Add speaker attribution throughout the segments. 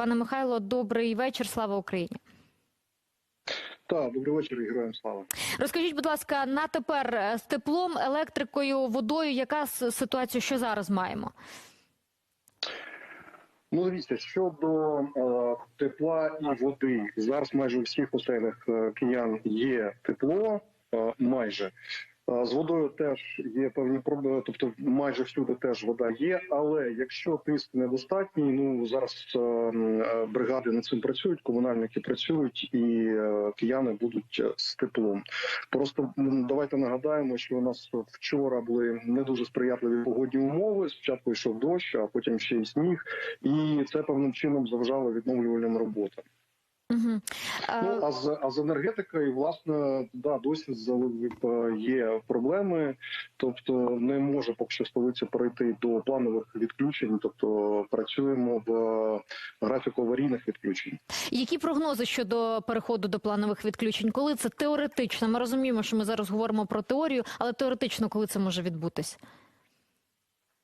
Speaker 1: Пане Михайло, добрий вечір. Слава Україні.
Speaker 2: Так, добрий вечір героям слава.
Speaker 1: Розкажіть, будь ласка, на тепер е, з теплом, електрикою, водою, яка ситуація, що зараз маємо?
Speaker 2: Ну, дивіться, щодо е, тепла і води, зараз майже у всіх оселях е, киян є тепло, е, майже. З водою теж є певні проблеми, тобто майже всюди теж вода є. Але якщо тиск недостатній, ну зараз е, е, бригади над цим працюють, комунальники працюють, і е, кияни будуть з теплом. Просто давайте нагадаємо, що у нас вчора були не дуже сприятливі погодні умови. Спочатку йшов дощ, а потім ще й сніг, і це певним чином заважало відновлювальним роботам.
Speaker 1: Угу.
Speaker 2: Ну а з а з енергетикою, власне, да, досі зали- є проблеми, тобто не може поки що столиця перейти до планових відключень, тобто працюємо в е, графіку аварійних відключень.
Speaker 1: Які прогнози щодо переходу до планових відключень? Коли це теоретично? Ми розуміємо, що ми зараз говоримо про теорію, але теоретично, коли це може відбутись?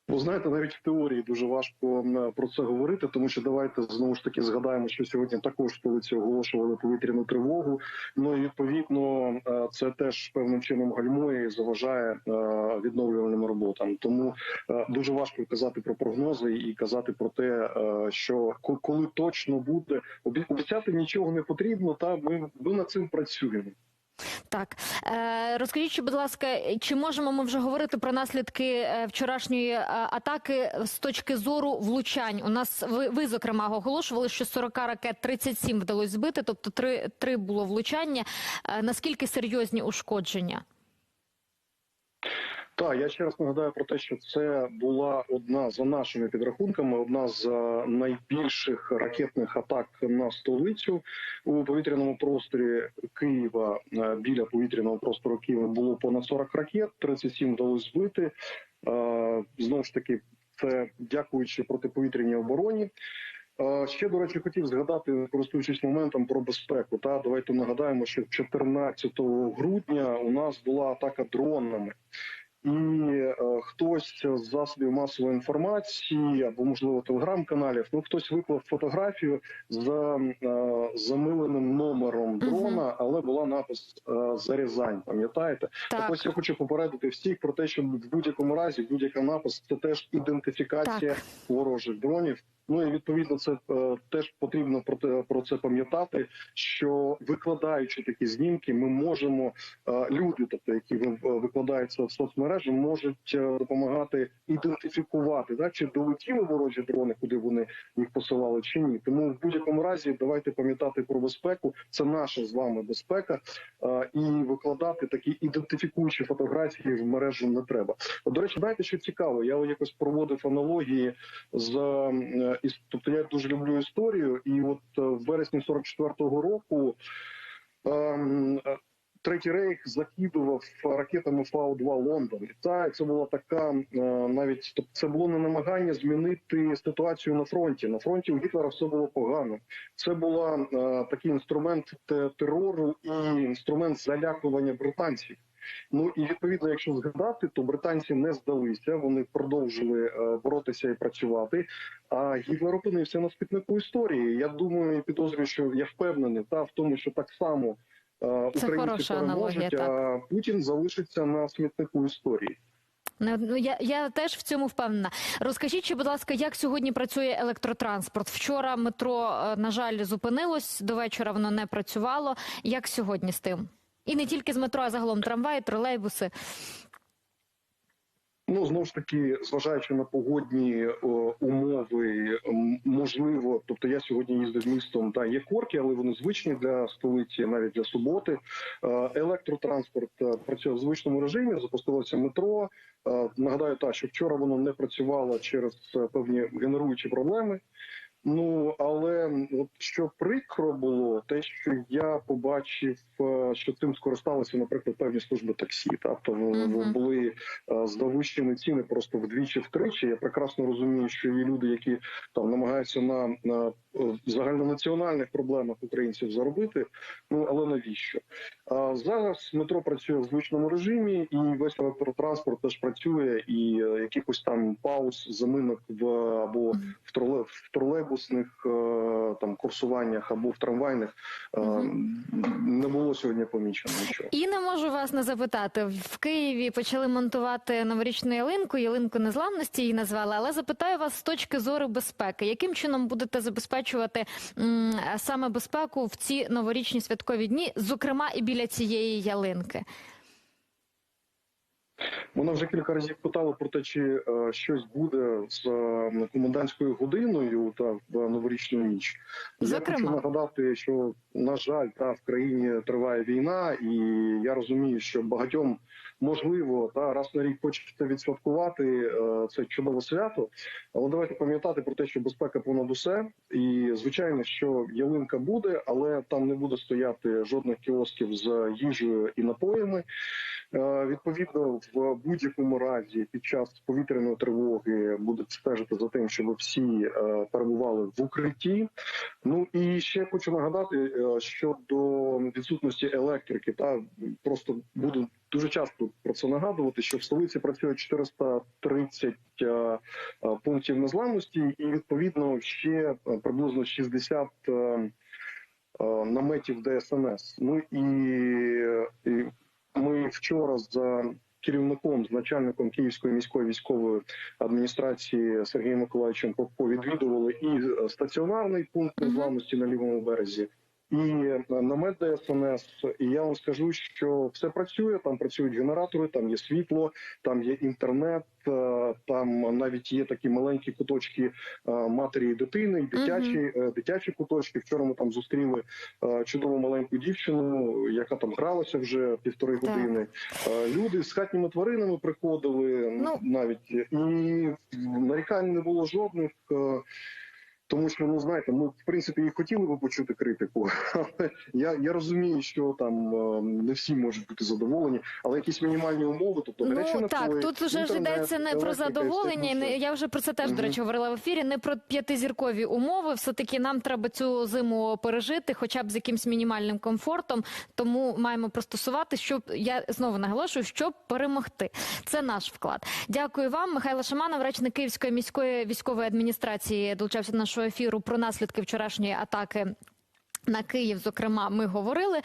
Speaker 2: Ви знаєте, навіть в теорії дуже важко про це говорити, тому що давайте знову ж таки згадаємо, що сьогодні також столиці оголошували повітряну тривогу. Ну і відповідно е, це теж певним чином гальмує і заважає е, відновлювальним роботам. Тому е, дуже важко казати про прогнози і казати про те, що ко- коли точно буде Обі- обіцяти нічого не потрібно. Та ми, ми над цим працюємо.
Speaker 1: Так е, розкажіть, будь ласка, чи можемо ми вже говорити про наслідки е, вчорашньої е, атаки з точки зору влучань? У нас ви, ви зокрема оголошували, що з 40 ракет 37 вдалося збити, тобто три, три було влучання. Наскільки серйозні ушкодження?
Speaker 2: Так, я ще раз нагадаю про те, що це була одна за нашими підрахунками, одна з е, найбільших ракетних атак на столицю у повітряному просторі Києва. е, Біля повітряного простору Києва було понад 40 ракет, 37 вдалося збити. Е, Знову ж таки, це дякуючи протиповітряній обороні. Ще до речі, хотів згадати, користуючись моментом про безпеку. Та давайте нагадаємо, що 14 грудня у нас була атака дронами. І е, хтось з засобів масової інформації або можливо телеграм-каналів, ну хтось виклав фотографію з е, замиленим номером дрона, але була напис е, «Зарязань», Пам'ятаєте? Так.
Speaker 1: Так,
Speaker 2: ось я хочу попередити всіх про те, що в будь-якому разі будь-яка напис це теж ідентифікація
Speaker 1: Так.
Speaker 2: ворожих дронів. Ну і відповідно це е, теж потрібно про те про це пам'ятати. Що викладаючи такі знімки, ми можемо е, люди, тобто які викладаються в соцмережі, можуть е, допомагати ідентифікувати, да, чи долетіли ворожі дрони, куди вони їх посилали, чи ні. Тому в будь-якому разі давайте пам'ятати про безпеку. Це наша з вами безпека, е, і викладати такі ідентифікуючі фотографії в мережу не треба. До речі, знаєте, що цікаво? Я якось проводив аналогії з е, тобто я дуже люблю історію, і от е, в вересні 44-го року. ем, е, Третій рейх закидував ракетами Фау-2 Лондон. І та це була така е, навіть тобто це було не намагання змінити ситуацію на фронті. На фронті у Гітлера все було погано. Це була такий інструмент терору і інструмент залякування британців. Ну і відповідно, якщо згадати, то британці не здалися. Вони продовжили е, боротися і працювати. А Гітлер опинився на спитнику історії. Я думаю, і підозрюю, що я впевнений та в тому, що так само е, українці
Speaker 1: хороша аналогія,
Speaker 2: переможуть, а Путін залишиться на смітнику історії.
Speaker 1: Не- ну, я, я теж в цьому впевнена. Розкажіть, ще, будь ласка, як сьогодні працює електротранспорт? Вчора метро, е, на жаль, зупинилось, до вечора воно не працювало. Як сьогодні з тим? І не тільки з метро, а загалом трамваї, тролейбуси.
Speaker 2: Ну знову ж таки, зважаючи на погодні о, умови, можливо, тобто я сьогодні їздив містом, та є корки, але вони звичні для столиці, навіть для суботи. Е, Електротранспорт е, працює в звичному режимі, запустилося метро. Е, Нагадаю, так, що вчора воно не працювало через е, певні генеруючі проблеми. Ну але от що прикро було, те, що я побачив, е, що цим скористалися, наприклад, певні служби таксі. Тобто в- в- були е, завищені ціни просто вдвічі втричі. Я прекрасно розумію, що є люди, які там намагаються на, на е, загальнонаціональних проблемах українців заробити. Ну але навіщо? А зараз метро працює в звичному режимі, і весь електротранспорт теж працює, і якихось там пауз, заминок в або в тролейбусних е, там курсуваннях або в трамвайних е, не було сьогодні помічено нічого.
Speaker 1: І не можу вас не запитати. В Києві почали монтувати новорічну ялинку, ялинку незламності її назвали. Але запитаю вас з точки зору безпеки, яким чином будете забезпечувати м, саме безпеку в ці новорічні святкові дні, зокрема і біля цієї ялинки?
Speaker 2: Мене вже кілька разів питали про те, чи е, щось буде з е, комендантською годиною та в новорічну ніч. Я хочу нагадати, що на жаль, та в країні триває війна, і я розумію, що багатьом можливо та раз на рік хочеться відсвяткувати е, це чудове свято. Але давайте пам'ятати про те, що безпека понад усе, і звичайно, що ялинка буде, але там не буде стояти жодних кіосків з їжею і напоями. Е, Відповідно, в будь-якому разі під час повітряної тривоги будуть стежити за тим, щоб всі е, перебували в укритті. Ну і ще хочу нагадати щодо відсутності електрики. Та просто буду дуже часто про це нагадувати, що в столиці працює 430 е, е, пунктів незламності, і відповідно ще е, приблизно 60 е, е, наметів ДСНС. Ну і, і ми вчора з керівником, з начальником Київської міської військової адміністрації Сергієм Миколаївичем Попко відвідували і стаціонарний пункт незламності на лівому березі. І намет ДСНС, і я вам скажу, що все працює. Там працюють генератори, там є світло, там є інтернет, е, там навіть є такі маленькі куточки е, матері і дитини, і дитячі, е, дитячі куточки. Вчора ми там зустріли е, чудову маленьку дівчину, яка там гралася вже півтори
Speaker 1: Так.
Speaker 2: години. Е, Люди з хатніми тваринами приходили
Speaker 1: Ну.
Speaker 2: навіть і нарікань не було жодних. Тому що ну знаєте, ми в принципі і хотіли би почути критику, але я, я розумію, що там е, не всі можуть бути задоволені, але якісь мінімальні умови, тобто
Speaker 1: Ну
Speaker 2: напої,
Speaker 1: так, тут вже ж йдеться не про задоволення. не- Я вже про це теж, до речі, говорила в ефірі. Не про п'ятизіркові умови. Все таки нам треба цю зиму пережити, хоча б з якимсь мінімальним комфортом. Тому маємо пристосувати, щоб я знову наголошую, щоб перемогти. Це наш вклад. Дякую вам, Михайло Шаманов, речник Київської міської військової адміністрації, долучався до нашого ефіру про наслідки вчорашньої атаки. На Київ, зокрема, ми говорили.